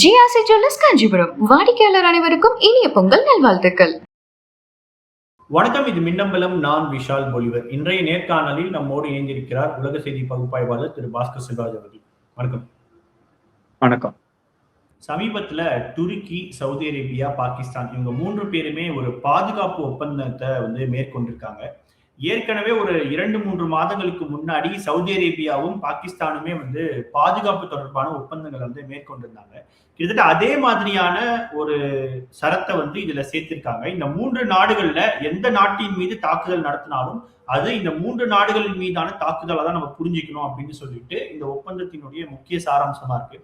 GRC jewellers Kanchipuram வாடிக்கையாளர் அனைவருக்கும் இனிய பொங்கல் நல்வாழ்த்துக்கள். வணக்கம் இது மின்னம்பலம். நான் விஷால் பொலிவர் இன்றைய நேர்காணலில் நம்மோடு இணைந்திருக்கிறார் உலக செய்தி பகுப்பாய்வாளர் திரு பாஸ்கர் சிவாஜ் அவர்கள். வணக்கம். வணக்கம். சமீபத்துல துருக்கி சவுதி அரேபியா பாகிஸ்தான் இவங்க மூன்று பேருமே ஒரு பாதுகாப்பு ஒப்பந்தத்தை வந்து மேற்கொண்டிருக்காங்க. ஏற்கனவே ஒரு இரண்டு மூன்று மாதங்களுக்கு முன்னாடி சவுதி அரேபியாவும் பாகிஸ்தானுமே வந்து பாதுகாப்பு தொடர்பான ஒப்பந்தங்களை வந்து மேற்கொண்டிருந்தாங்க. கிட்டத்தட்ட அதே மாதிரியான ஒரு சரத்தை வந்து இதுல சேர்த்திருக்காங்க. இந்த மூன்று நாடுகள்ல எந்த நாட்டின் மீது தாக்குதல் நடத்தினாலும் அது இந்த மூன்று நாடுகளின் மீதான தாக்குதலை தான் நம்ம புரிஞ்சுக்கணும் அப்படின்னு சொல்லிட்டு இந்த ஒப்பந்தத்தினுடைய முக்கிய சாராம்சமா இருக்கு.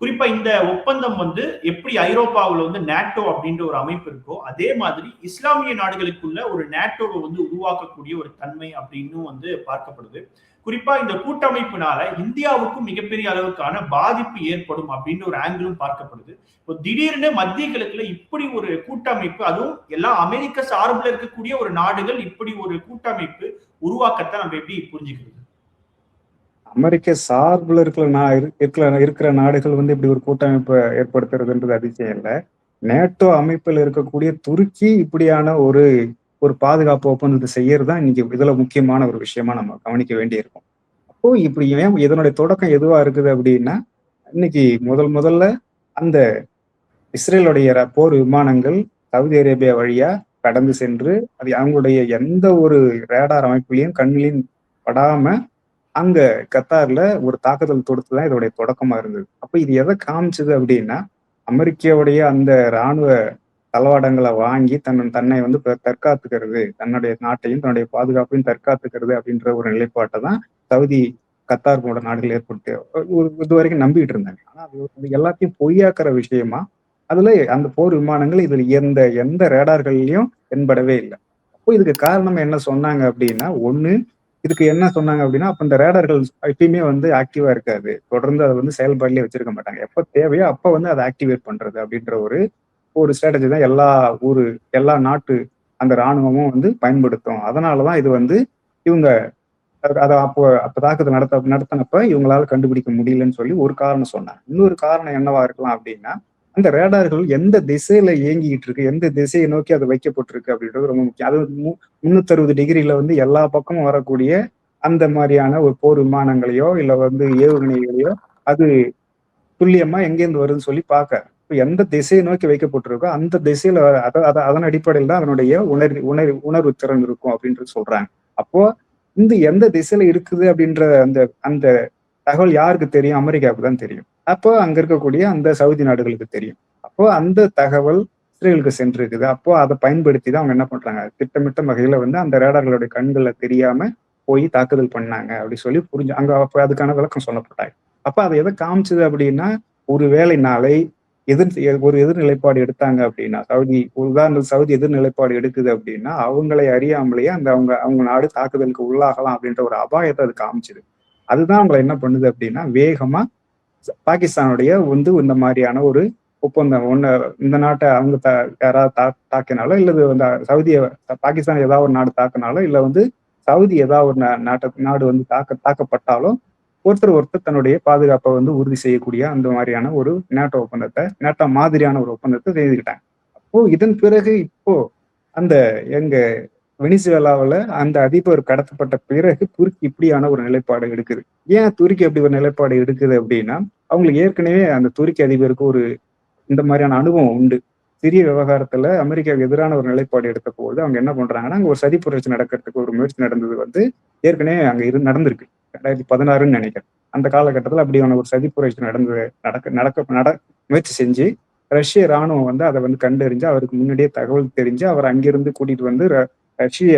குறிப்பா இந்த ஒப்பந்தம் வந்து எப்படி ஐரோப்பாவில் வந்து நேட்டோ அப்படின்ற ஒரு அமைப்பு இருக்கோ அதே மாதிரி இஸ்லாமிய நாடுகளுக்குள்ள ஒரு நேட்டோவை வந்து உருவாக்கக்கூடிய ஒரு தன்மை அப்படின்னு வந்து பார்க்கப்படுது. குறிப்பா இந்த கூட்டமைப்பினால இந்தியாவுக்கும் மிகப்பெரிய அளவுக்கான பாதிப்பு ஏற்படும் அப்படின்ற ஒரு ஆங்கிளும் பார்க்கப்படுது. இப்போ திடீர்னு மத்திய கிழக்குல இப்படி ஒரு கூட்டமைப்பு அதுவும் எல்லா அமெரிக்க சார்பில் இருக்கக்கூடிய ஒரு நாடுகள் இப்படி ஒரு கூட்டமைப்பு உருவாக்கத்தை நம்ம எப்படி புரிஞ்சுக்கிறது? அமெரிக்க சார்பில் இருக்கிற நா இருக்கிற இருக்கிற நாடுகள் வந்து இப்படி ஒரு கூட்டமைப்பை ஏற்படுத்துறதுன்றது அதிசயம் இல்லை. நேட்டோ அமைப்பில் இருக்கக்கூடிய துருக்கி இப்படியான ஒரு ஒரு பாதுகாப்பு ஒப்பந்தத்தை செய்யறது தான் இன்னைக்கு இதுல முக்கியமான ஒரு விஷயமா நம்ம கவனிக்க வேண்டியிருக்கும். அப்போ இப்படி ஏன் இதனுடைய தொடக்கம் எதுவா இருக்குது அப்படின்னா இன்னைக்கு முதல் முதல்ல அந்த இஸ்ரேலுடைய போர் விமானங்கள் சவுதி அரேபியா வழியா கடந்து சென்று அது அவங்களுடைய எந்த ஒரு ரேடார் அமைப்புலையும் கண்ணிலையும் படாம அங்க கத்தார்ல ஒரு தாக்குதல் தொடுத்துதான் இதோடைய தொடக்கமா இருந்தது. அப்ப இது எதை காமிச்சது அப்படின்னா அமெரிக்காவுடைய அந்த இராணுவ தளவாடங்களை வாங்கி தன் தன்னை வந்து தற்காத்துக்கிறது தன்னுடைய நாட்டையும் தன்னுடைய பாதுகாப்பையும் தற்காத்துக்கிறது அப்படின்ற ஒரு நிலைப்பாட்டை தான் சவுதி கத்தார் போன்ற நாடுகள் ஏற்பட்டு ஒரு இது வரைக்கும் நம்பிட்டு இருந்தாங்க. ஆனா அது எல்லாத்தையும் பொய்யாக்குற விஷயமா அதுல அந்த போர் விமானங்கள் இதுல எந்த எந்த ரேடார்கள்லயும் தென்படவே இல்லை. அப்போ இதுக்கு காரணம் என்ன சொன்னாங்க அப்படின்னா ஒண்ணு இதுக்கு என்ன சொன்னாங்க அப்படின்னா அப்ப இந்த ரேடர்கள் எப்பயுமே வந்து ஆக்டிவா இருக்காது. தொடர்ந்து அதை வந்து செயல்பாடுலயே வச்சிருக்க மாட்டாங்க. எப்ப தேவையோ அப்ப வந்து அதை ஆக்டிவேட் பண்றது அப்படின்ற ஒரு ஒரு ஸ்ட்ராட்டஜி தான் எல்லா ஊரு எல்லா நாட்டு அந்த இராணுவமும் வந்து பயன்படுத்தும். அதனாலதான் இது வந்து இவங்க அதை அப்போ அப்ப தாக்குதல் நடத்த நடத்தினப்ப இவங்களால கண்டுபிடிக்க முடியலன்னு சொல்லி ஒரு காரணம் சொன்னாங்க. இன்னொரு காரணம் என்னவா இருக்கலாம் அப்படின்னா அந்த ரேடார்கள் எந்த திசையில இயங்கிட்டு இருக்கு எந்த திசையை நோக்கி அது வைக்கப்பட்டிருக்கு அப்படின்றது ரொம்ப முக்கியம். அது முன்னூத்தி அறுபது டிகிரியில வந்து எல்லா பக்கமும் வரக்கூடிய அந்த மாதிரியான ஒரு போர் விமானங்களையோ இல்ல வந்து ஏவுகணைகளையோ அது துல்லியமா எங்கேருந்து வருதுன்னு சொல்லி பார்க்க. இப்போ எந்த திசையை நோக்கி வைக்கப்பட்டிருக்கோ அந்த திசையில அதை அதன் அடிப்படையில் தான் அதனுடைய உணர் உணர் உணர்வு திறன் இருக்கும் அப்படின்றது சொல்றாங்க. அப்போ இந்த எந்த திசையில இருக்குது அப்படின்ற அந்த அந்த தகவல் யாருக்கு தெரியும்? அமெரிக்காவுக்கு தான் தெரியும். அப்போ அங்க இருக்கக்கூடிய அந்த சவுதி நாடுகளுக்கு தெரியும். அப்போ அந்த தகவல் இஸ்ரேலுக்கு சென்றிருக்குது. அப்போ அதை பயன்படுத்தி தான் அவங்க என்ன பண்றாங்க? திட்டமிட்ட வகையில வந்து அந்த ரேடார்களுடைய கண்களை தெரியாம போய் தாக்குதல் பண்ணாங்க அப்படி சொல்லி புரிஞ்சு அங்க அப்ப அதுக்கான விளக்கம் சொல்லப்பட்டாங்க. அப்ப அதை எதை காமிச்சது அப்படின்னா ஒரு வேலை நாளை எதிர் ஒரு எதிர்நிலைப்பாடு எடுத்தாங்க அப்படின்னா சவுதி உதாரணம் சவுதி எதிர்நிலைப்பாடு எடுக்குது அப்படின்னா அவங்களை அறியாமலேயே அந்த அவங்க அவங்க நாடு தாக்குதலுக்கு உள்ளாகலாம் அப்படின்ற ஒரு அபாயத்தை அது காமிச்சுது. அதுதான் அவங்களை என்ன பண்ணுது அப்படின்னா வேகமா பாகிஸ்தானுடைய வந்து இந்த மாதிரியான ஒரு ஒப்பந்தம். ஒன்று இந்த நாட்டை அவங்க த யாராவது தா தாக்கினாலோ இல்லது வந்து சவுதிய பாகிஸ்தான் ஏதாவது ஒரு நாடு தாக்கினாலோ இல்லை வந்து சவுதி ஏதாவது ஒரு நாட்டை நாடு வந்து தாக்க தாக்கப்பட்டாலும் ஒருத்தர் ஒருத்தர் தன்னுடைய பாதுகாப்பை வந்து உறுதி செய்யக்கூடிய அந்த மாதிரியான ஒரு நேட்டோ ஒப்பந்தத்தை நேட்டோ மாதிரியான ஒரு ஒப்பந்தத்தை செய்துக்கிட்டாங்க. அப்போ இதன் பிறகு இப்போ அந்த எங்க வெனிசுவேலாவில் அந்த அதிபர் கடத்தப்பட்ட பிறகு துருக்கி இப்படியான ஒரு நிலைப்பாடு எடுக்குது. ஏன் துருக்கி அப்படி ஒரு நிலைப்பாடு எடுக்குது அப்படின்னா அவங்களுக்கு ஏற்கனவே அந்த துருக்கி அதிபருக்கு ஒரு இந்த மாதிரியான அனுபவம் உண்டு. சிறிய விவகாரத்துல அமெரிக்காவுக்கு எதிரான ஒரு நிலைப்பாடு எடுத்த போது அவங்க என்ன பண்றாங்கன்னா அங்க ஒரு சதி புரட்சி நடக்கிறதுக்கு ஒரு முயற்சி நடந்தது வந்து ஏற்கனவே அங்க இரு நடந்திருக்கு. ரெண்டாயிரத்தி பதினாறுன்னு நினைக்கிறேன். அந்த காலகட்டத்தில் அப்படியான ஒரு சதி புரட்சி நடந்தது நடக்க நடக்க நட முயற்சி செஞ்சு ரஷ்ய ராணுவம் வந்து அதை வந்து கண்டறிஞ்சு அவருக்கு முன்னாடியே தகவல் தெரிஞ்சு அவர் அங்கிருந்து கூட்டிட்டு வந்து ரஷ்ய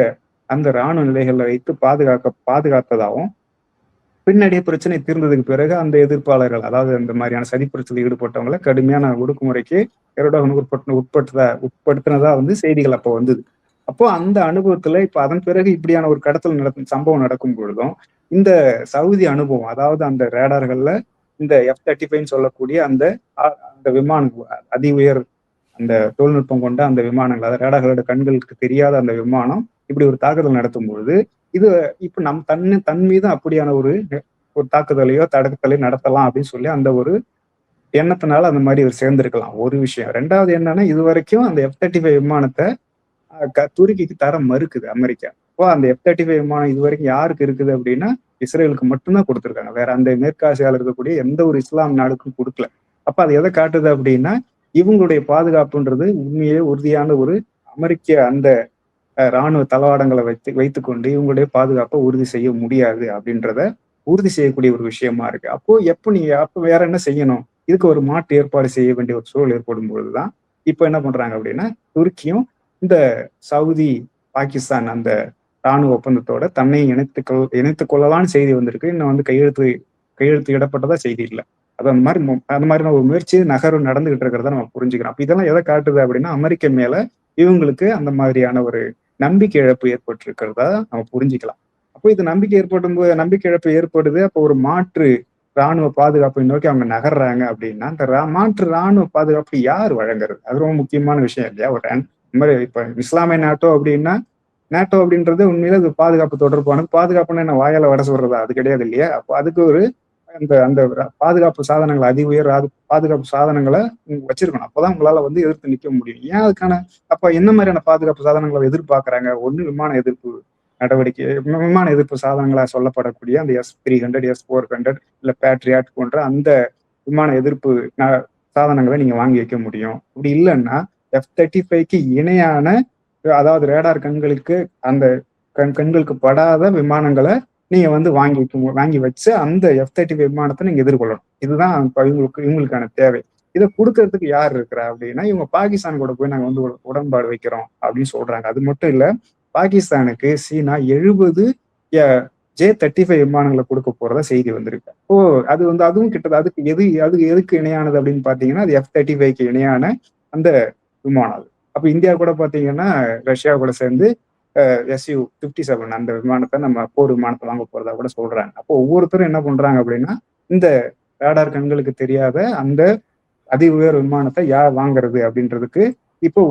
அந்த ராணுவ நிலைகளை வைத்து பாதுகாக்க பாதுகாத்ததாகவும் பின்னாடியே பிரச்சனை தீர்ந்ததுக்கு பிறகு அந்த எதிர்ப்பாளர்கள் அதாவது அந்த மாதிரியான சதி ஈடுபட்டவங்கள ஈடுபட்டவங்களை கடுமையான ஒடுக்குமுறைக்கு எரோடோகன் உட்பட்டு உட்படுத்த உட்படுத்தினதா வந்து செய்திகள் அப்போ வந்தது. அப்போ அந்த அனுபவத்துல இப்ப அதன் பிறகு இப்படியான ஒரு கடத்தல் நடக்கும் சம்பவம் நடக்கும் பொழுதும் இந்த சவுதி அனுபவம் அதாவது அந்த ரேடார்கள்ல இந்த எஃப் தேர்ட்டி ஃபைவ் சொல்லக்கூடிய அந்த அந்த விமானம் அதி உயர் அந்த தொழில்நுட்பம் கொண்ட அந்த விமானங்கள் அதாவது ரேடார்களோட கண்களுக்கு தெரியாத அந்த விமானம் இப்படி ஒரு தாக்குதல் நடத்தும் பொழுது இது இப்ப நம் தன்னு தன் மீது அப்படியான ஒரு ஒரு தாக்குதலையோ தடக்கலையோ நடத்தலாம் அப்படின்னு சொல்லி அந்த ஒரு எண்ணத்தினால அந்த மாதிரி இவர் சேர்ந்திருக்கலாம். ஒரு விஷயம். ரெண்டாவது என்னன்னா இது வரைக்கும் அந்த எஃப் தேர்ட்டி ஃபைவ் விமானத்தை க- துருக்கிக்கு தர மறுக்குது அமெரிக்கா. இப்போ அந்த எஃப் தேர்ட்டி ஃபைவ் விமானம் இது வரைக்கும் யாருக்கு இருக்குது அப்படின்னா இஸ்ரேலுக்கு மட்டும்தான் கொடுத்துருக்காங்க. வேற அந்த மேற்காசியால் இருக்கக்கூடிய எந்த ஒரு இஸ்லாம் நாடுக்கும் கொடுக்கல. அப்ப அது எதை காட்டுது அப்படின்னா இவங்களுடைய பாதுகாப்புன்றது உண்மையே உறுதியான ஒரு அமெரிக்க அந்த இராணுவ ராணுவ தளவாடங்களை வைத்து வைத்துக்கொண்டு இவங்களுடைய பாதுகாப்பை உறுதி செய்ய முடியாது அப்படின்றத உறுதி செய்யக்கூடிய ஒரு விஷயமா இருக்கு. அப்போ எப்போ நீங்க அப்போ வேற என்ன செய்யணும்? இதுக்கு ஒரு மாற்று ஏற்பாடு செய்ய வேண்டிய ஒரு சூழல் ஏற்படும் பொழுதுதான் இப்போ என்ன பண்றாங்க அப்படின்னா துருக்கியும் இந்த சவுதி பாகிஸ்தான் அந்த ராணுவ ஒப்பந்தத்தோட தன்னை இணைத்து கொள் இணைத்துக் கொள்ளலாம்னு செய்தி வந்திருக்கு. இன்னும் வந்து கையெழுத்து கையெழுத்து இடப்பட்டதா செய்தி இல்லை. அது அந்த மாதிரி அந்த மாதிரியான ஒரு முயற்சி நகரம் நடந்துகிட்டு இருக்கிறத நம்ம புரிஞ்சுக்கிறோம் அப்ப இதெல்லாம் எதை காட்டுது அப்படின்னா அமெரிக்க மேல இவங்களுக்கு அந்த மாதிரியான ஒரு நம்பிக்கை இழப்பு ஏற்பட்டு இருக்கிறதா நம்ம புரிஞ்சுக்கலாம். அப்போ இது நம்பிக்கை ஏற்படும் போது நம்பிக்கை இழப்பு ஏற்படுது. அப்போ ஒரு மாற்று ராணுவ பாதுகாப்பை நோக்கி அவங்க நகர்றாங்க அப்படின்னா அந்த ரா- மாற்று ராணுவ பாதுகாப்பு யார் வழங்குறது? அது ரொம்ப முக்கியமான விஷயம் இல்லையா? ஒரு இந்த மாதிரி இப்ப இஸ்லாமிய நாட்டோ அப்படின்னா நேட்டோ அப்படின்றது உண்மையில அது பாதுகாப்பு தொடர்பானது. பாதுகாப்புன்னு என்ன? வாயால வட சொல்றதா அது கிடையாது இல்லையா? அப்போ அதுக்கு ஒரு அந்த அந்த பாதுகாப்பு சாதனங்களை அதி உயர் அது- பாதுகாப்பு சாதனங்களை வச்சிருக்கணும். அப்போதான் உங்களால வந்து எதிர்த்து நிற்க முடியும். ஏன் அதுக்கான அப்ப என்ன மாதிரியான பாதுகாப்பு சாதனங்களை எதிர்பார்க்கறாங்க? ஒன்று விமான எதிர்ப்பு நடவடிக்கை விமான எதிர்ப்பு சாதனங்களா சொல்லப்படக்கூடிய அந்த S three hundred S four hundred இல்ல பேட்ரியாட் போன்ற அந்த விமான எதிர்ப்பு சாதனங்களை நீங்க வாங்கி வைக்க முடியும். அப்படி இல்லைன்னா எஃப் தேர்ட்டி ஃபைவ்க்கு இணையான அதாவது ரேடார் கண்களுக்கு அந்த கண் கண்களுக்கு படாத விமானங்களை நீங்க வந்து வாங்கி வாங்கி வச்சு அந்த எஃப் தேர்ட்டி ஃபைவ் விமானத்தை நீங்க எதிர்கொள்ளணும். இதுதான் இப்ப இவங்களுக்கு இவங்களுக்கான தேவை. இதை கொடுக்கறதுக்கு யார் இருக்கிறா அப்படின்னா இவங்க பாகிஸ்தான் கூட போய் நாங்க வந்து உடன்பாடு வைக்கிறோம் அப்படின்னு சொல்றாங்க. அது மட்டும் இல்ல பாகிஸ்தானுக்கு சீனா எழுபது ஜே தேர்ட்டி ஃபைவ் விமானங்களை கொடுக்க போறதா செய்தி வந்திருக்கு. ஓ அது வந்து அதுவும் கிட்டத்தட்ட அதுக்கு எது அது எதுக்கு இணையானது அப்படின்னு பாத்தீங்கன்னா அது எஃப் தேர்ட்டி ஃபைவ்க்கு இணையான அந்த விமானம் அது. அப்ப இந்தியா கூட பாத்தீங்கன்னா ரஷ்யா கூட சேர்ந்து எஸ்யூ பிப்டி செவன் அந்த விமானத்தை நம்ம போர் விமானத்தை வாங்க போறதா கூட சொல்றாங்க. அப்போ ஒவ்வொருத்தரும் என்ன பண்றாங்க அப்படின்னா இந்த ரேடார் கண்களுக்கு தெரியாத அந்த அதி உயர் விமானத்தை யார் வாங்குறது அப்படின்றதுக்கு இப்போ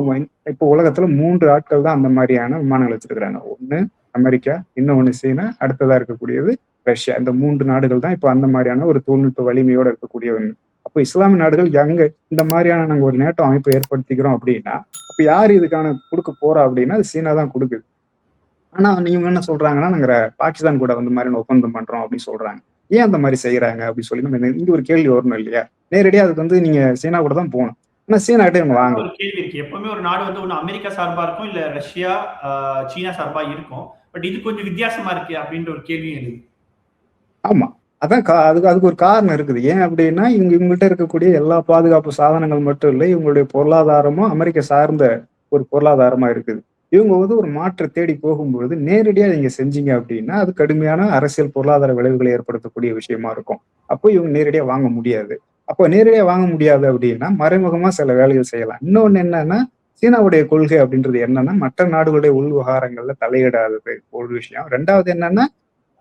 இப்போ உலகத்துல மூன்று ஆட்கள் தான் அந்த மாதிரியான விமானங்கள் வச்சிருக்கிறாங்க. ஒன்னு அமெரிக்கா இன்னொன்னு சீனா அடுத்ததா இருக்கக்கூடியது ரஷ்யா. இந்த மூன்று நாடுகள் தான் இப்போ அந்த மாதிரியான ஒரு தொழில்நுட்ப வலிமையோட இருக்கக்கூடியவங்க. அப்போ இஸ்லாமிய நாடுகள் எங்க இந்த மாதிரியான நாங்க ஒரு நேட்டோ அமைப்பு ஏற்படுத்திக்கிறோம் அப்படின்னா அப்ப யார் இதுக்கான கொடுக்க போறா அப்படின்னா அது சீனா தான் கொடுக்குது. ஆனா நீங்க என்ன சொல்றாங்கன்னா நாங்க பாகிஸ்தான் கூட வந்து மாதிரியான ஒப்பந்தம் பண்றோம் அப்படின்னு சொல்றாங்க. ஏன் அந்த மாதிரி செய்யறாங்க அப்படின்னு சொல்லி நம்ம இங்க ஒரு கேள்வி வரணும் இல்லையா? நேரடியா அதுக்கு வந்து நீங்க சீனா கூட தான் போகணும். ஆனா சீனா கிட்ட இவங்க வாங்கல. ஒரு கேள்வி இருக்கு. எப்பவுமே ஒரு நாடு வந்து ஒண்ணு அமெரிக்கா சார்பா இருக்கும் இல்ல ரஷ்யா சீனா சார்பா இருக்கும். பட் இது கொஞ்சம் வித்தியாசமா இருக்கு அப்படின்ற ஒரு கேள்வியும் எழுது. ஆமா. அதான் கா- அதுக்கு அதுக்கு ஒரு காரணம் இருக்குது. ஏன் அப்படின்னா இவங்க இவங்ககிட்ட இருக்கக்கூடிய எல்லா பாதுகாப்பு சாதனங்கள் மட்டும் இல்லை இவங்களுடைய பொருளாதாரமும் அமெரிக்க சார்ந்த ஒரு பொருளாதாரமா இருக்குது. இவங்க வந்து ஒரு மாற்று தேடி போகும்பொழுது நேரடியாக நீங்க செஞ்சீங்க அப்படின்னா அது கடுமையான அரசியல் பொருளாதார விளைவுகளை ஏற்படுத்தக்கூடிய விஷயமா இருக்கும். அப்போ இவங்க நேரடியாக வாங்க முடியாது. அப்போ நேரடியாக வாங்க முடியாது அப்படின்னா மறைமுகமா சில வேலைகள் செய்யலாம். இன்னொன்று என்னன்னா சீனாவுடைய கொள்கை அப்படின்றது என்னன்னா மற்ற நாடுகளுடைய உள் விவகாரங்கள்ல தலையிடாதது ஒரு விஷயம். ரெண்டாவது என்னன்னா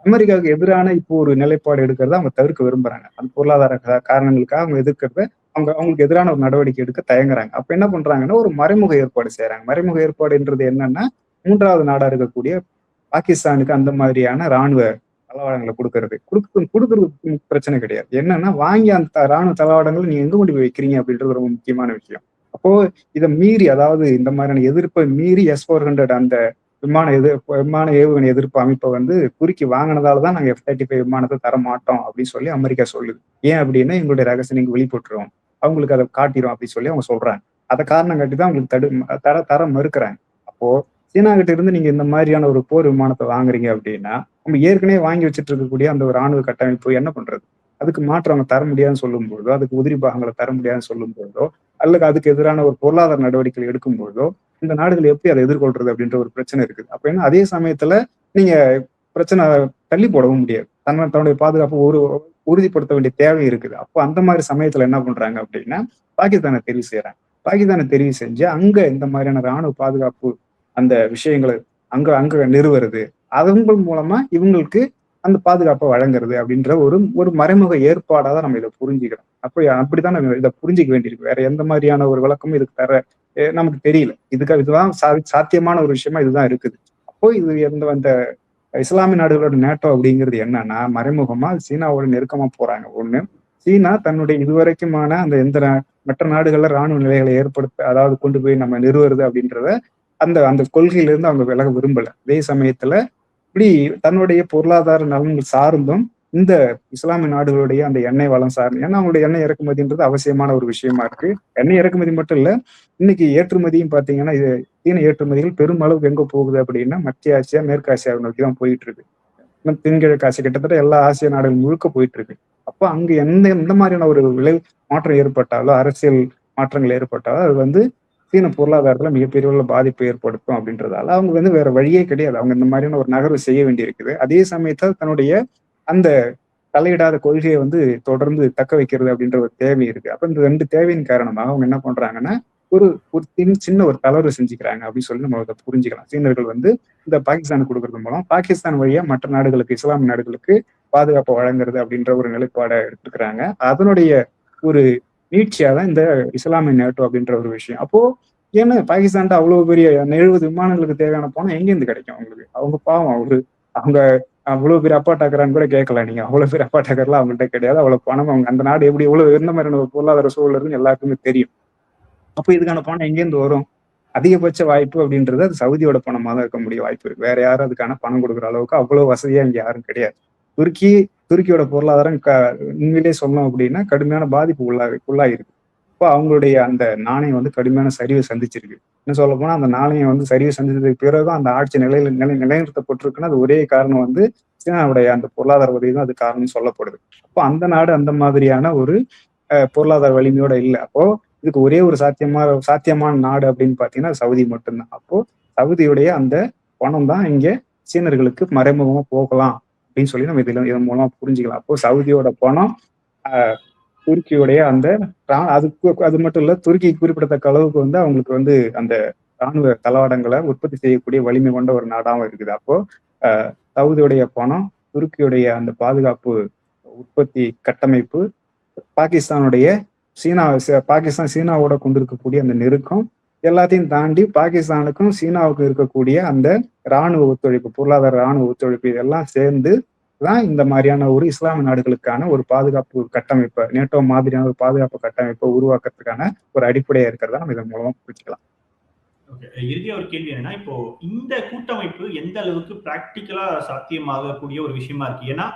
அமெரிக்காவுக்கு எதிரான இப்போ ஒரு நிலைப்பாடு எடுக்கிறத அவங்க தவிர்க்க விரும்புறாங்க. அந்த பொருளாதார காரணங்களுக்காக அவங்க எதிர்க்கிறத அவங்க அவங்களுக்கு எதிரான ஒரு நடவடிக்கை எடுக்க தயங்குறாங்க. அப்ப என்ன பண்றாங்கன்னா ஒரு மறைமுக ஏற்பாடு செய்யறாங்க மறைமுக ஏற்பாடுன்றது என்னன்னா மூன்றாவது நாடா இருக்கக்கூடிய பாகிஸ்தானுக்கு அந்த மாதிரியான ராணுவ தளவாடங்களை கொடுக்கறது. கொடுக்க கொடுக்கறது பிரச்சனை கிடையாது. என்னன்னா வாங்கி அந்த ராணுவ தளவாடங்களை நீங்க எங்க கொண்டு போய் வைக்கிறீங்க அப்படின்றது ரொம்ப முக்கியமான விஷயம். அப்போ இதை மீறி அதாவது இந்த மாதிரியான எதிர்ப்பை மீறி எஸ் ஃபோர் ஹண்ட்ரட் அந்த விமான எதிர் விமான ஏவுகணை எதிர்ப்பு அமைப்பை வந்து குறுக்கி வாங்கினதால தான் நாங்கள் எஃப் தேர்ட்டி ஃபைவ் விமானத்தை தர மாட்டோம் அப்படின்னு சொல்லி அமெரிக்கா சொல்லுது. ஏன் அப்படின்னா எங்களுடைய ரகசியம் நீங்கள் வெளிப்பட்டுருவோம். அவங்களுக்கு அதை காட்டிடும் அப்படின்னு சொல்லி அவங்க சொல்றாங்க. அதை காரணம் காட்டி தான் அவங்களுக்கு தடு தர தர மறுக்கிறாங்க. அப்போ சீனா கிட்ட இருந்து நீங்க இந்த மாதிரியான ஒரு போர் விமானத்தை வாங்குறீங்க அப்படின்னா நம்ம ஏற்கனவே வாங்கி வச்சுட்டு இருக்கக்கூடிய அந்த ஒரு ராணுவ கட்டமைப்பு என்ன பண்றது? அதுக்கு மாற்றம் அவங்க தர முடியாதுன்னு சொல்லும் பொழுதோ அதுக்கு உதிரி பாகங்களை தர முடியாதுன்னு சொல்லும் பொழுதோ அல்லது அதுக்கு எதிரான ஒரு பொருளாதார நடவடிக்கைகள் எடுக்கும் பொழுதோ இந்த நாடுகள் எப்படி அதை எதிர்கொள்றது அப்படின்ற ஒரு பிரச்சனை இருக்குது. அப்ப ஏன்னா அதே சமயத்துல நீங்க பிரச்சனை தள்ளி போடவும் முடியாது. தன்னை தன்னுடைய பாதுகாப்பு ஒரு உறுதிப்படுத்த வேண்டிய தேவை இருக்குது. அப்போ அந்த மாதிரி சமயத்துல என்ன பண்றாங்க அப்படின்னா பாகிஸ்தானை தெரிவு செய்யறாங்க பாகிஸ்தானை தெரிவு செஞ்சு அங்க இந்த மாதிரியான ராணுவ பாதுகாப்பு அந்த விஷயங்களை அங்க அங்க நிறுவுறது அவங்க மூலமா இவங்களுக்கு அந்த பாதுகாப்பை வழங்குறது அப்படின்ற ஒரு ஒரு மறைமுக ஏற்பாடாக தான் நம்ம இதை புரிஞ்சுக்கிறோம். அப்படி அப்படிதான் நம்ம இதை புரிஞ்சுக்க வேண்டியிருக்கு. வேற எந்த மாதிரியான ஒரு விளக்கமும் இதுக்கு தர நமக்கு தெரியல. இதுக்கு இதுதான் சா- சாத்தியமான ஒரு விஷயமா இதுதான் இருக்குது. அப்போ இது எந்த அந்த இஸ்லாமிய நாடுகளோட நேட்டோ அப்படிங்கிறது என்னன்னா மறைமுகமா சீனாவோட நெருக்கமா போறாங்க. ஒண்ணு சீனா தன்னுடைய இதுவரைக்குமான அந்த எந்த மற்ற நாடுகள்ல ராணுவ நிலைகளை ஏற்படுத்த அதாவது கொண்டு போய் நம்ம நிறுவுறது அப்படின்றத அந்த அந்த கொள்கையிலிருந்து அவங்க விலக விரும்பல. அதே சமயத்துல இப்படி தன்னுடைய பொருளாதார நலன்கள் சார்ந்தும் இந்த இஸ்லாமிய நாடுகளுடைய அந்த எண்ணெய் வளம் சார்ந்து ஏன்னா அவங்களுடைய எண்ணெய் இறக்குமதின்றது அவசியமான ஒரு விஷயமா இருக்கு. எண்ணெய் இறக்குமதி மட்டும் இல்ல இன்னைக்கு ஏற்றுமதியும் பாத்தீங்கன்னா இது சீன ஏற்றுமதிகள் பெருமளவு எங்க போகுது அப்படின்னா மத்திய ஆசியா மேற்கு ஆசியா நோக்கி தான் போயிட்டு இருக்கு. தென்கிழக்கு ஆசியா கிட்டத்தட்ட எல்லா ஆசிய நாடுகள் முழுக்க போயிட்டு இருக்கு. அப்போ அங்க எந்த எந்த மாதிரியான ஒரு விலை மாற்றம் ஏற்பட்டாலோ அரசியல் மாற்றங்கள் ஏற்பட்டாலோ அது வந்து சீன பொருளாதாரத்துல மிகப்பெரிய உள்ள பாதிப்பு ஏற்படுத்தும் அப்படின்றதால அவங்க வந்து வேற வழியே கிடையாது. அவங்க இந்த மாதிரியான ஒரு நகர்வு செய்ய வேண்டியிருக்குது. அதே சமயத்தில் தன்னுடைய அந்த தலையிடாத கொள்கையை வந்து தொடர்ந்து தக்க வைக்கிறது அப்படின்ற ஒரு தேவை இருக்கு. அப்ப இந்த ரெண்டு தேவையின் காரணமாக அவங்க என்ன பண்றாங்கன்னா ஒரு ஒரு சின்ன ஒரு தளர்வு செஞ்சுக்கிறாங்க அப்படின்னு சொல்லி நம்ம அதை புரிஞ்சுக்கலாம். சீனர்கள் வந்து இந்த பாகிஸ்தானுக்கு கொடுக்கறது மூலம் பாகிஸ்தான் வழியா மற்ற நாடுகளுக்கு இஸ்லாமிய நாடுகளுக்கு பாதுகாப்பு வழங்குறது அப்படின்ற ஒரு நிலைப்பாடை எடுத்துக்கிறாங்க அதனுடைய ஒரு நீட்சியா தான் இந்த இஸ்லாமிய நேட்டோ அப்படின்ற ஒரு விஷயம். அப்போ ஏன்னா பாகிஸ்தான் அவ்வளவு பெரிய எழுபது விமானங்களுக்கு தேவையான போனா எங்கேருந்து கிடைக்கும் அவங்களுக்கு? அவங்க பாவம் அவரு அவங்க அவ்வளவு பேர் அப்பா டாக்கரான்னு கூட கேட்கல. நீங்க அவ்வளவு பேர் அப்பா டாக்கர்லாம் அவங்கள்ட்ட கிடையாது. அவ்வளவு பணம் அவங்க அந்த நாடு எப்படி எவ்வளவு இருந்த மாதிரியான ஒரு பொருளாதார சூழல் இருக்குன்னு எல்லாருக்குமே தெரியும். அப்போ இதுக்கான பணம் எங்கேருந்து வரும்? அதிகபட்ச வாய்ப்பு அப்படின்றது அது சவுதியோட பணமா தான் இருக்க முடியும். வாய்ப்பு இருக்கு. வேற யாரும் அதுக்கான பணம் கொடுக்குற அளவுக்கு அவ்வளவு வசதியா இங்க யாரும் கிடையாது. துருக்கி துருக்கியோட பொருளாதாரம் க உண்மையிலே சொல்லணும் அப்படின்னா கடுமையான பாதிப்பு உள்ளா உள்ளாயிருக்கு. இப்போ அவங்களுடைய அந்த நாணயம் வந்து கடுமையான சரிவை சந்திச்சிருக்கு. என்ன சொல்ல போனா அந்த நாணயம் வந்து சரிவு செஞ்சதுக்கு பிறகும் அந்த ஆட்சி நிலையில நிலை நிலைநிறுத்தப்பட்டிருக்குன்னா அது ஒரே காரணம் வந்து சீனாவுடைய அந்த பொருளாதார உதவி தான் அது காரணம் சொல்லப்படுது. அப்போ அந்த நாடு அந்த மாதிரியான ஒரு பொருளாதார வலிமையோட இல்லை. அப்போ இதுக்கு ஒரே ஒரு சாத்தியமா சாத்தியமான நாடு அப்படின்னு பாத்தீங்கன்னா சவுதி மட்டும்தான். அப்போ சவுதியுடைய அந்த பணம் தான் இங்க சீனர்களுக்கு மறைமுகமா போகலாம் அப்படின்னு சொல்லி நம்ம இதுல இதன் மூலமா புரிஞ்சுக்கலாம். அப்போ சவுதியோட பணம் ஆஹ் துருக்கியுடைய அந்த அதுக்கு அது மட்டும் இல்ல துருக்கி குறிப்பிடத்தக்க அளவுக்கு வந்து அவங்களுக்கு வந்து அந்த ராணுவ தளவாடங்களை உற்பத்தி செய்யக்கூடிய வலிமை கொண்ட ஒரு நாடாகவும் இருக்குது. அப்போ சவுதியுடைய பணம் துருக்கியுடைய அந்த பாதுகாப்பு உற்பத்தி கட்டமைப்பு பாகிஸ்தானுடைய சீனா பாகிஸ்தான் சீனாவோட கொண்டிருக்கக்கூடிய அந்த நெருக்கம் எல்லாத்தையும் தாண்டி பாகிஸ்தானுக்கும் சீனாவுக்கும் இருக்கக்கூடிய அந்த இராணுவ ஒத்துழைப்பு பொருளாதார இராணுவ ஒத்துழைப்பு இதெல்லாம் சேர்ந்து தான் இந்த மாதிரியான ஒரு இஸ்லாமிய நாடுகளுக்கான ஒரு பாதுகாப்பு கட்டமைப்பை நேட்டோ மாதிரியான ஒரு பாதுகாப்பு கட்டமைப்பை உருவாக்குறதுக்கான ஒரு அடிப்படையா இருக்கிறதா நம்ம இதன் மூலமா புரிஞ்சுக்கலாம். இறுதியா ஒரு கேள்வி என்னன்னா இப்போ இந்த கூட்டமைப்பு எந்த அளவுக்கு பிராக்டிக்கலா சாத்தியமாகக்கூடிய ஒரு விஷயமா இருக்கு? ஏன்னா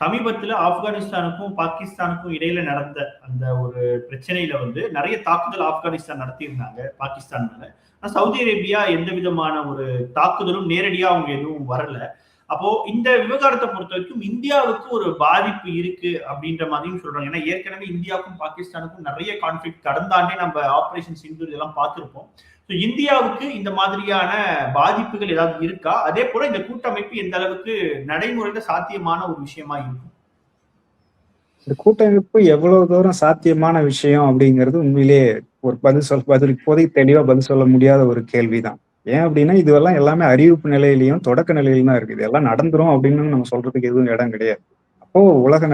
சமீபத்துல ஆப்கானிஸ்தானுக்கும் பாகிஸ்தானுக்கும் இடையில நடந்த அந்த ஒரு பிரச்சனையில வந்து நிறைய தாக்குதல் ஆப்கானிஸ்தான் நடத்தியிருந்தாங்க பாகிஸ்தான் மேல. ஆனா சவுதி அரேபியா எந்த விதமான ஒரு தாக்குதலும் நேரடியா அவங்க எதுவும் வரல. அப்போ இந்த விவகாரத்தை பொறுத்த வரைக்கும் இந்தியாவுக்கு ஒரு பாதிப்பு இருக்கு அப்படின்ற மாதிரியும் சொல்றாங்க. ஏன்னா ஏற்கனவே இந்தியாவுக்கும் பாகிஸ்தானுக்கும் நிறைய கான்ஃபிளிக் கடந்த ஆண்டே நம்ம ஆபரேஷன் சிந்து இதெல்லாம் பார்த்திருப்போம். ஸோ இந்தியாவுக்கு இந்த மாதிரியான பாதிப்புகள் ஏதாவது இருக்கா? அதே போல இந்த கூட்டமைப்பு எந்த அளவுக்கு நடைமுறையில சாத்தியமான ஒரு விஷயமா இருக்கும்? இந்த கூட்டமைப்பு எவ்வளவு தூரம் சாத்தியமான விஷயம் அப்படிங்கிறது உண்மையிலேயே ஒரு பதில் சொல் பதில் இப்போதைக்கு தெளிவா பதில் சொல்ல முடியாத ஒரு கேள்விதான். ஏன் அப்படின்னா இதுவெல்லாம் எல்லாமே அறிவிப்பு நிலையிலையும் தொடக்க நிலையிலும் தான் இருக்குது. எல்லாம் நடந்துரும் அப்படின்னு நம்ம சொல்றதுக்கு எதுவும் இடம் கிடையாது. அப்போ உலக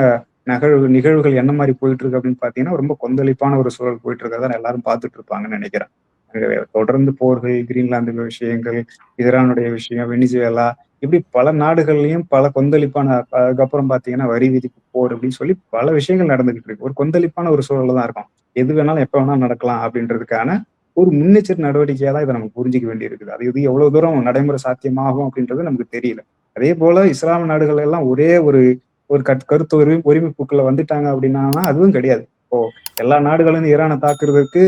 நகழ்வு நிகழ்வுகள் என்ன மாதிரி போயிட்டு இருக்கு அப்படின்னு பாத்தீங்கன்னா ரொம்ப கொந்தளிப்பான ஒரு சூழல் போயிட்டு இருக்கதான் எல்லாரும் பார்த்துட்டு இருப்பாங்கன்னு நினைக்கிறேன் தொடர்ந்து போர்கள் கிரீன்லாந்து விஷயங்கள் இதரானுடைய விஷயம் வெனிசுவேலா இப்படி பல நாடுகள்லயும் பல கொந்தளிப்பான அதுக்கப்புறம் பாத்தீங்கன்னா வரி விதிப்பு போர் அப்படின்னு சொல்லி பல விஷயங்கள் நடந்துகிட்டு இருக்கு ஒரு கொந்தளிப்பான ஒரு சூழல் தான் இருக்கும். எது வேணாலும் எப்ப வேணாலும் நடக்கலாம் அப்படின்றதுக்கான ஒரு முன்னெச்சரி நடவடிக்கையா தான் இதை நம்ம புரிஞ்சிக்க வேண்டி இருக்குது அது இது எவ்வளவு தூரம் நடைமுறை சாத்தியமாகும் அப்படின்றது நமக்கு தெரியல. அதே போல இஸ்லாமிய நாடுகள் எல்லாம் ஒரே ஒரு ஒரு கருத்து உரிமை உரிமைப்புக்குள்ள வந்துட்டாங்க அப்படின்னா அதுவும் கிடையாது. இப்போ எல்லா நாடுகளும் ஈரானை தாக்குறதுக்கு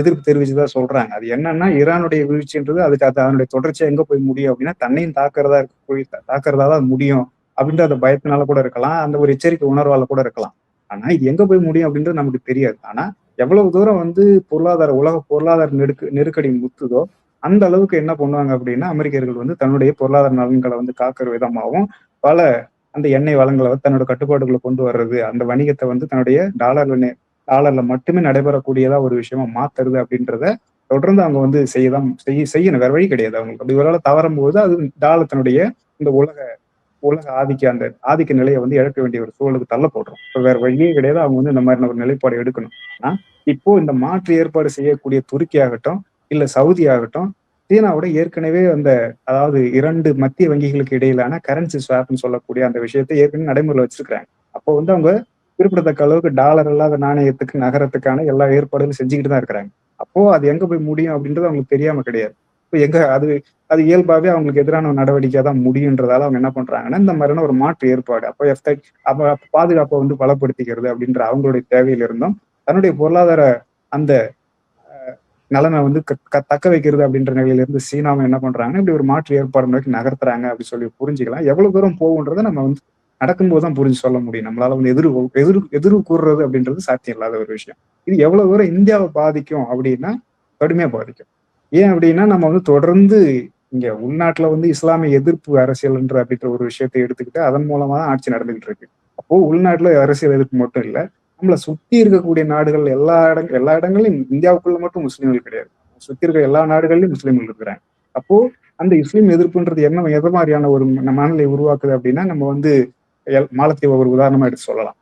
எதிர்ப்பு தெரிவிச்சுதான் சொல்றாங்க. அது என்னன்னா ஈரானுடைய வீழ்ச்சின்றது அதுக்கு அது அதனுடைய தொடர்ச்சியா எங்க போய் முடியும் அப்படின்னா தன்னையும் தாக்குறதா இருக்க போய் தாக்குறதா தான் முடியும் அப்படின்ற அந்த பயத்தினால கூட இருக்கலாம். அந்த ஒரு எச்சரிக்கை உணர்வால கூட இருக்கலாம். ஆனா இது எங்க போய் முடியும் அப்படின்றது நமக்கு தெரியாது. ஆனா எவ்வளவு தூரம் வந்து பொருளாதார உலக பொருளாதார நெருக்க நெருக்கடி முத்துதோ அந்த அளவுக்கு என்ன பண்ணுவாங்க அப்படின்னா அமெரிக்கர்கள் வந்து தன்னுடைய பொருளாதார நலன்களை வந்து காக்கிற விதமாகவும் பல அந்த எண்ணெய் வளங்களை வந்து தன்னோட கட்டுப்பாடுகளை கொண்டு வர்றது அந்த வணிகத்தை வந்து தன்னுடைய டாலர்ல டாலர்ல மட்டுமே நடைபெறக்கூடியதா ஒரு விஷயமா மாத்துறது அப்படின்றத தொடர்ந்து அவங்க வந்து செய்யதான் செய்ய செய்யணும். வேற வழி கிடையாது அவங்களுக்கு. அப்படி ஒரு தவறும் போது அது டாலர் தன்னுடைய இந்த உலக உலக ஆதிக்க அந்த ஆதிக்க நிலையை வந்து இழக்க வேண்டிய ஒரு சூழலுக்கு தள்ளப்படுறோம் இப்போ வேற வழியே கிடையாது. அவங்க வந்து இந்த மாதிரி ஒரு நிலைப்பாடு எடுக்கணும். ஆனா இப்போ இந்த மாற்று ஏற்பாடு செய்யக்கூடிய துருக்கி ஆகட்டும் இல்ல சவுதி ஆகட்டும் சீனாவோட ஏற்கனவே அந்த அதாவது இரண்டு மத்திய வங்கிகளுக்கு இடையிலான கரன்சி ஸ்வாப்னு சொல்லக்கூடிய அந்த விஷயத்தை ஏற்கனவே நடைமுறையில் வச்சிருக்காங்க அப்போ வந்து அவங்க குறிப்பிடத்தக்க அளவுக்கு டாலர் இல்லாத நாணயத்துக்கு நகரத்துக்கான எல்லா ஏற்பாடுகளும் செஞ்சுக்கிட்டு தான் இருக்கிறாங்க. அப்போ அது எங்க போய் முடியும் அப்படின்றது அவங்களுக்கு தெரியாம கிடையாது. இப்போ எங்க அது அது இயல்பாவே அவங்களுக்கு எதிரான ஒரு நடவடிக்கை தான் முடியுன்றதால அவங்க என்ன பண்றாங்கன்னா இந்த மாதிரியான ஒரு மாற்று ஏற்பாடு அப்போ எஃப் அப்ப பாதுகாப்பை வந்து பலப்படுத்திக்கிறது அப்படின்ற அவங்களுடைய தேவையில இருந்தும் தன்னுடைய பொருளாதார அந்த நலனை வந்து க- தக்க வைக்கிறது அப்படின்ற நிலையில இருந்து சீனாவை என்ன பண்றாங்கன்னா இப்படி ஒரு மாற்று ஏற்பாடு நோக்கி நகர்த்துறாங்க அப்படி சொல்லி புரிஞ்சுக்கலாம். எவ்வளவு தூரம் போகுன்றதை நம்ம வந்து நடக்கும்போது தான் புரிஞ்சு சொல்ல முடியும். நம்மளால வந்து எதிர் எதிர் எதிர் கூறுறது அப்படின்றது சாத்தியம் இல்லாத ஒரு விஷயம். இது எவ்வளவு தூரம் இந்தியாவை பாதிக்கும் அப்படின்னா கடுமையா பாதிக்கும். ஏன் அப்படின்னா நம்ம வந்து தொடர்ந்து இங்க உள்நாட்டுல வந்து இஸ்லாமிய எதிர்ப்பு அரசியல்ன்ற அப்படின்ற ஒரு விஷயத்தை எடுத்துக்கிட்டு அதன் மூலமா தான் ஆட்சி நடந்துகிட்டு இருக்கு. அப்போ உள்நாட்டுல அரசியல் எதிர்ப்பு மட்டும் இல்ல நம்மளை சுத்தி இருக்கக்கூடிய நாடுகள் எல்லா இடங்க எல்லா இடங்களையும் இந்தியாவுக்குள்ள மட்டும் முஸ்லீம்கள் கிடையாது. சுத்தி இருக்க எல்லா நாடுகள்லயும் முஸ்லீம்கள் இருக்கிறாங்க. அப்போ அந்த இஸ்லீம் எதிர்ப்புன்றது என்ன எது மாதிரியான ஒரு மனநிலை உருவாக்குது அப்படின்னா நம்ம வந்து எல்- மாலத்தீவை ஒரு உதாரணமா எடுத்து சொல்லலாம்.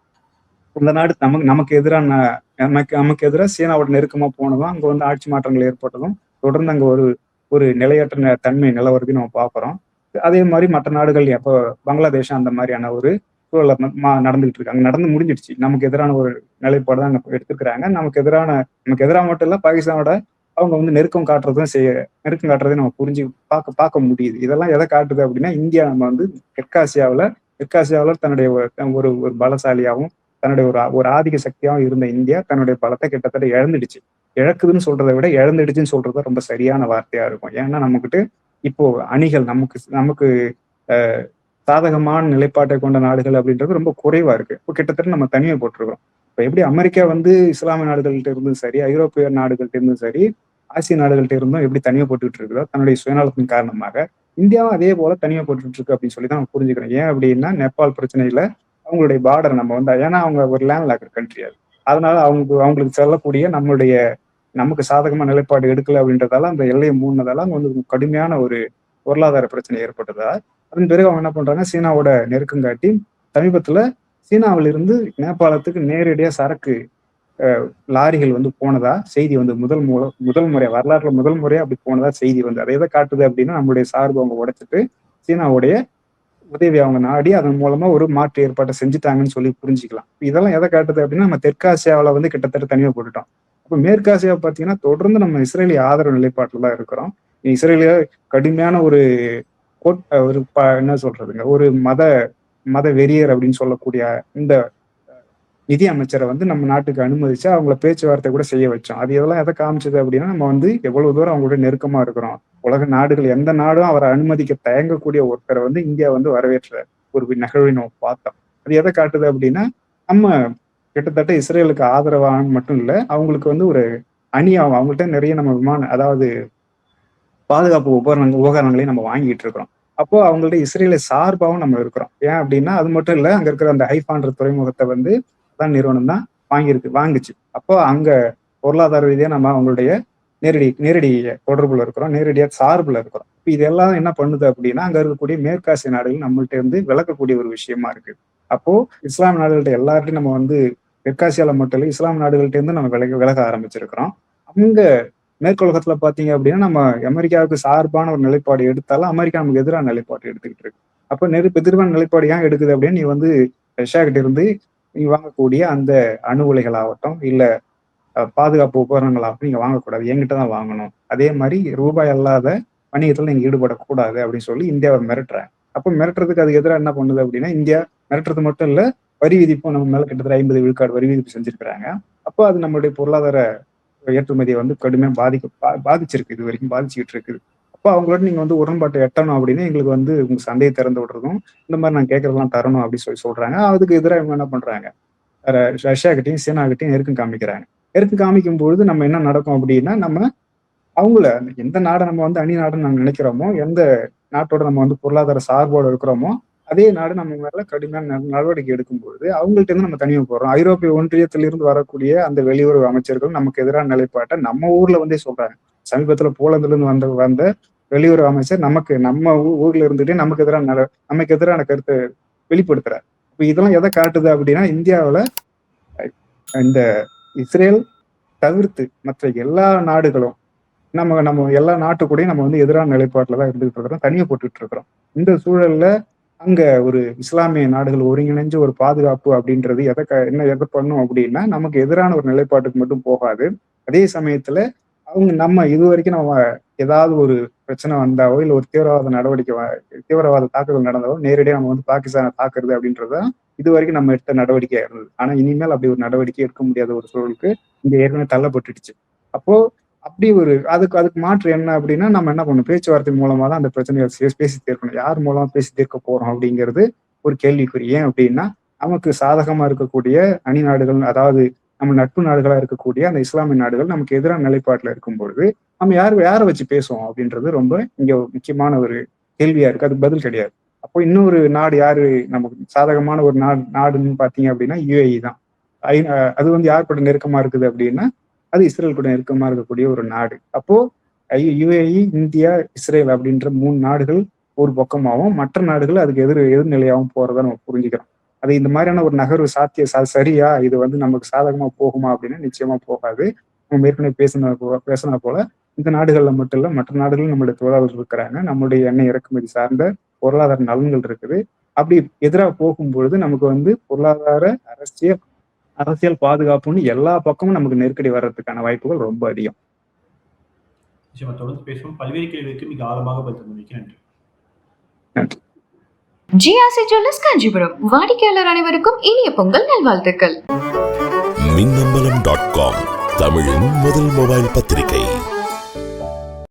இந்த நாடு நமக்கு நமக்கு எதிரான நமக்கு நமக்கு எதிராக சீனாவோட நெருக்கமா போனதும் அங்க வந்து ஆட்சி மாற்றங்கள் ஏற்பட்டதும் தொடர்ந்து அங்க ஒரு ஒரு நிலையற்ற ந- தன்மை நிலவரத்தையும் நம்ம பார்க்குறோம். அதே மாதிரி மற்ற நாடுகள் இப்போ பங்களாதேஷ் அந்த மாதிரியான ஒரு சூழல மா- நடந்துகிட்டு இருக்காங்க நடந்து முடிஞ்சிடுச்சு. நமக்கு எதிரான ஒரு நிலைப்பாடு தான் அங்கே எடுத்துக்கிறாங்க. நமக்கு எதிரான நமக்கு எதிராக மட்டும் இல்லை பாகிஸ்தானோட அவங்க வந்து நெருக்கம் காட்டுறதும் செய்ய நெருக்கம் காட்டுறதையும் நம்ம புரிஞ்சு பார்க்க பார்க்க முடியுது. இதெல்லாம் எதை காட்டுது அப்படின்னா இந்தியா நம்ம வந்து தெற்காசியாவில் தெற்காசியாவில் தன்னுடைய ஒரு ஒரு பலசாலியாகவும் தன்னுடைய ஒரு ஒரு ஆதிக்க சக்தியாகவும் இருந்த இந்தியா தன்னுடைய பலத்தை கிட்டத்தட்ட இழந்துடுச்சு. இழக்குதுன்னு சொல்றதை விட இழந்துடுச்சுன்னு சொல்றது ரொம்ப சரியான வார்த்தையா இருக்கும். ஏன்னா நமக்கிட்ட இப்போ அணிகள் நமக்கு நமக்கு சாதகமான நிலைப்பாட்டை கொண்ட நாடுகள் அப்படின்றது ரொம்ப குறைவா இருக்கு. இப்போ கிட்டத்தட்ட நம்ம தனிமை போட்டிருக்கிறோம். இப்போ எப்படி அமெரிக்கா வந்து இஸ்லாமிய நாடுகள்கிட்ட இருந்தும் சரி ஐரோப்பிய நாடுகள்கிட்ட இருந்தும் சரி ஆசிய நாடுகள்கிட்ட இருந்தும் எப்படி தனிமை போட்டுக்கிட்டு இருக்குதோ தன்னுடைய சுயநலத்தின் காரணமாக இந்தியாவும் அதே போல தனிமை போட்டுட்டு இருக்கு அப்படின்னு சொல்லி தான் நம்ம புரிஞ்சுக்கிறோம். ஏன் அப்படின்னா நேபாள் பிரச்சனையில அவங்களுடைய பார்டர் நம்ம வந்து ஏன்னா அவங்க ஒரு லேண்ட் லாக்கர் கண்ட்ரி அது. அதனால அவங்க அவங்களுக்கு செல்லக்கூடிய நம்மளுடைய நமக்கு சாதகமா நிலைப்பாடு எடுக்கல அப்படின்றதால அந்த எல்லையை மூடினதால அங்க வந்து கடுமையான ஒரு பொருளாதார பிரச்சனை ஏற்பட்டதா? அதன் பிறகு அவங்க என்ன பண்றாங்க? சீனாவோட நெருக்கம் காட்டி சமீபத்துல சீனாவிலிருந்து நேபாளத்துக்கு நேரடியா சரக்கு லாரிகள் வந்து போனதா? செய்தி வந்து முதல் மூலம் முதல் முறை வரலாற்றுல முதல் முறையா அப்படி போனதா செய்தி வந்து அதை எதை காட்டுது அப்படின்னா நம்மளுடைய சார்பு அவங்க உடைச்சிட்டு சீனாவுடைய உதவி அவங்க நாடி அதன் மூலமா ஒரு மாற்று ஏற்பாட்டை செஞ்சுட்டாங்கன்னு சொல்லி புரிஞ்சுக்கலாம். இதெல்லாம் எதை காட்டுது அப்படின்னா நம்ம தெற்காசியாவில வந்து கிட்டத்தட்ட தனிமை போட்டுட்டோம் அப்ப மேற்காசியா பாத்தீங்கன்னா தொடர்ந்து நம்ம இஸ்ரேலிய ஆதரவு நிலைப்பாட்டில் தான் இருக்கிறோம். இஸ்ரேலிய கடுமையான ஒரு கோட்- ஒரு ப- என்ன சொல்றதுங்க ஒரு மத மத வெறியர் அப்படின்னு சொல்லக்கூடிய இந்த நிதி அமைச்சரை வந்து நம்ம நாட்டுக்கு அனுமதிச்சு அவங்கள பேச்சுவார்த்தை கூட செய்ய வச்சோம். அது இதெல்லாம் எதை காமிச்சது அப்படின்னா நம்ம வந்து எவ்வளவு தூரம் அவங்களோட நெருக்கமா இருக்கிறோம். உலக நாடுகள் எந்த நாடும் அவரை அனுமதிக்க தயங்கக்கூடிய ஒருத்தரை வந்து இந்தியா வந்து வரவேற்ற ஒரு நிகழ்வை நம்ம பார்த்தோம். அது எதை காட்டுது அப்படின்னா நம்ம கிட்டத்தட்ட இஸ்ரேலுக்கு ஆதரவான மட்டும் இல்லை அவங்களுக்கு வந்து ஒரு அணியாகும் அவங்கள்ட்ட நிறைய நம்ம விமான அதாவது பாதுகாப்பு உபகரணங்கள் உபகரணங்களையும் நம்ம வாங்கிட்டு இருக்கிறோம். அப்போ அவங்கள்ட்ட இஸ்ரேலை சார்பாகவும் நம்ம இருக்கிறோம். ஏன் அப்படின்னா அது மட்டும் இல்லை அங்க இருக்கிற அந்த ஹைஃபான்ற துறைமுகத்தை வந்து தான் நிறுவனம் தான் வாங்கியிருக்கு வாங்குச்சு. அப்போ அங்க பொருளாதார ரீதியா நம்ம அவங்களுடைய நேரடி நேரடி தொடர்புல இருக்கிறோம் நேரடியா சார்புல இருக்கிறோம். இப்போ இதெல்லாம் என்ன பண்ணுது அப்படின்னா அங்க இருக்கக்கூடிய மேற்காசிய நாடுகள் நம்மள்ட்ட இருந்து விளக்கக்கூடிய ஒரு விஷயமா இருக்கு. அப்போ இஸ்லாம் நாடுகள்ட்ட எல்லார்ட்டையும் நம்ம வந்து தெற்காசியால மட்டும் இல்லை இஸ்லாம் நாடுகளிட்டேருந்து நம்ம விலக விலக ஆரம்பிச்சிருக்கிறோம். அங்க மேற்குலகத்துல பாத்தீங்க அப்படின்னா நம்ம அமெரிக்காவுக்கு சார்பான ஒரு நிலைப்பாடு எடுத்தாலும் அமெரிக்கா நமக்கு எதிரான நிலைப்பாடு எடுத்துக்கிட்டு இருக்கு. அப்போ நெருப்பு எதிர்வான நிலைப்பாடு ஏன் எடுக்குது அப்படின்னு நீ வந்து ரஷ்யா கிட்ட இருந்து நீ வாங்கக்கூடிய அந்த அணு உலைகள் ஆகட்டும் இல்ல பாதுகாப்பு உபகரணங்களாகட்டும் நீங்க வாங்கக்கூடாது. என்கிட்ட தான் வாங்கணும். அதே மாதிரி ரூபாய் அல்லாத வணிகத்துல நீங்க ஈடுபடக்கூடாது அப்படின்னு சொல்லி இந்தியாவை மிரட்டுறேன் அப்போ மிரட்டுறதுக்கு அதுக்கு எதிராக என்ன பண்ணுது அப்படின்னா இந்தியா மிரட்டுறது மட்டும் இல்ல வரி விதிப்பும் நம்ம மேல கிட்டத்தட்ட ஐம்பது விழுக்காடு வரி விதிப்பு செஞ்சிருக்கிறாங்க. அப்போ அது நம்மளுடைய பொருளாதார ஏற்றுமதியை வந்து கடுமையாக பாதிக்க பா- பாதிச்சிருக்கு. இது வரைக்கும் பாதிச்சுக்கிட்டு இருக்குது. அப்போ அவங்களோட நீங்க வந்து உடன்பாட்டை எட்டணும் அப்படின்னு எங்களுக்கு வந்து உங்க சந்தையை திறந்து விடுறதும் இந்த மாதிரி நான் கேட்கறதெல்லாம் தரணும் அப்படின்னு சொல்லி சொல்றாங்க. அதுக்கு எதிராக இவங்க என்ன பண்றாங்க? ர- ரஷ்யா கிட்டையும் சீனா கிட்டையும் நெருக்கம் காமிக்கிறாங்க. நெருக்கம் காமிக்கும் பொழுது நம்ம என்ன நடக்கும் அப்படின்னா நம்ம அவங்கள எந்த நாடை நம்ம வந்து அணி நாடுன்னு நம்ம நினைக்கிறோமோ எந்த நாட்டோட நம்ம வந்து பொருளாதார சார்போட இருக்கிறோமோ அதே நாடு நம்ம மேல கடுமையான நடவடிக்கை எடுக்கும் பொழுது அவங்கள்ட்ட இருந்து நம்ம தனியாக போறோம். ஐரோப்பிய ஒன்றியத்திலிருந்து வரக்கூடிய அந்த வெளியுறவு அமைச்சர்கள் நமக்கு எதிரான நிலைப்பாட்டை நம்ம ஊர்ல வந்தே சொல்றாங்க. சமீபத்துல போலந்துல இருந்து வந்த வந்த வெளியுறவு அமைச்சர் நமக்கு நம்ம ஊ- ஊர்ல இருந்துட்டே நமக்கு எதிரான நட- நமக்கு எதிரான கருத்தை வெளிப்படுத்துறாரு. இப்ப இதெல்லாம் எதை காட்டுது அப்படின்னா இந்தியாவில் இந்த இஸ்ரேல் தவிர்த்து மற்ற எல்லா நாடுகளும் நம்ம நம்ம எல்லா நாட்டு கூடயும் நம்ம வந்து எதிரான நிலைப்பாட்டில் தான் இருந்துகிட்டு இருக்கிறோம். தனியாக போட்டுட்டு இருக்கிறோம். இந்த சூழல்ல அங்க ஒரு இஸ்லாமிய நாடுகள் ஒருங்கிணைஞ்ச ஒரு பாதுகாப்பு அப்படின்றது எதை க- என்ன எதை பண்ணும் அப்படின்னா நமக்கு எதிரான ஒரு நிலைப்பாட்டுக்கு மட்டும் போகாது. அதே சமயத்துல அவங்க நம்ம இது வரைக்கும் நம்ம ஏதாவது ஒரு பிரச்சனை வந்தாவோ இல்ல ஒரு தீவிரவாத நடவடிக்கை வ- தீவிரவாத தாக்குதல் நடந்தாவோ நேரடியாக நம்ம வந்து பாகிஸ்தானை தாக்குறது அப்படின்றது இது வரைக்கும் நம்ம எடுத்த நடவடிக்கையா இருந்தது. ஆனா இனிமேல் அப்படி ஒரு நடவடிக்கை எடுக்க முடியாத ஒரு சூழலுக்கு இங்க ஏற்கனவே தள்ளப்பட்டுடுச்சு. அப்போ அப்படி ஒரு அதுக்கு அதுக்கு மாற்று என்ன அப்படின்னா நம்ம என்ன பண்ணணும்? பேச்சுவார்த்தை மூலமா தான் அந்த பிரச்சனையை பேசி தீர்க்கணும். யார் மூலமா பேசி தீர்க்க போறோம் அப்படிங்கிறது ஒரு கேள்விக்குறி. ஏன் அப்படின்னா நமக்கு சாதகமா இருக்கக்கூடிய அணி நாடுகள் அதாவது நம்ம நட்பு நாடுகளா இருக்கக்கூடிய அந்த இஸ்லாமிய நாடுகள் நமக்கு எதிரான நிலைப்பாட்டில் இருக்கும் பொழுது நம்ம யார் யாரை வச்சு பேசுவோம் அப்படின்றது ரொம்ப இங்க முக்கியமான ஒரு கேள்வியா இருக்கு. அதுக்கு பதில் கிடையாது. அப்போ இன்னொரு நாடு யாரு? நமக்கு சாதகமான ஒரு நாடு நாடுன்னு பாத்தீங்க அப்படின்னா யுஏஇ தான். ஐ- அது வந்து யார் கூட நெருக்கமா இருக்குது அப்படின்னா அது இஸ்ரேல் கூட நெருக்கமா இருக்கக்கூடிய ஒரு நாடு. அப்போ யுஏஇ இந்தியா இஸ்ரேல் அப்படின்ற மூணு நாடுகள் ஒரு பக்கமாகவும் மற்ற நாடுகள் அதுக்கு எதிர் எதிர்நிலையாகவும் போறதை நம்ம புரிஞ்சுக்கிறோம். அது இந்த மாதிரியான ஒரு நகர்வு சாத்திய சரியா? இது வந்து நமக்கு சாதகமா போகுமா அப்படின்னா நிச்சயமா போகாது. நம்ம ஏற்கனவே பேசின போ- போல இந்த நாடுகள்ல மட்டும் இல்ல மற்ற நாடுகளும் நம்மளுடைய தொழிலாளர்கள் இருக்கிறாங்க. நம்மளுடைய எண்ணெய் இறக்குமதி சார்ந்த பொருளாதார நலன்கள் இருக்குது. அப்படி எதிராக போகும்பொழுது நமக்கு வந்து பொருளாதார அரசியல் அரசியல் பாதுகாப்புன்னு எல்லா பக்கமும் நமக்கு நெருக்கடி வர்றதுக்கான வாய்ப்புகள் ரொம்ப அதிகம். நிச்சயமா தொடர்ந்து பேசுவோம். பல்வேறு கேள்விகளுக்கு மிக ஆழமாக பதில் தந்தமைக்கு நன்றி. ஜிஆர்சி ஜுவல்லர்ஸ் காஞ்சிபுரம். வாடிக்கையாளர் அனைவருக்கும் இனிய பொங்கல் நல்வாழ்த்துக்கள். மின்னம்பலம் டாட் காம் தமிழின் முதல் மொபைல் பத்திரிகை.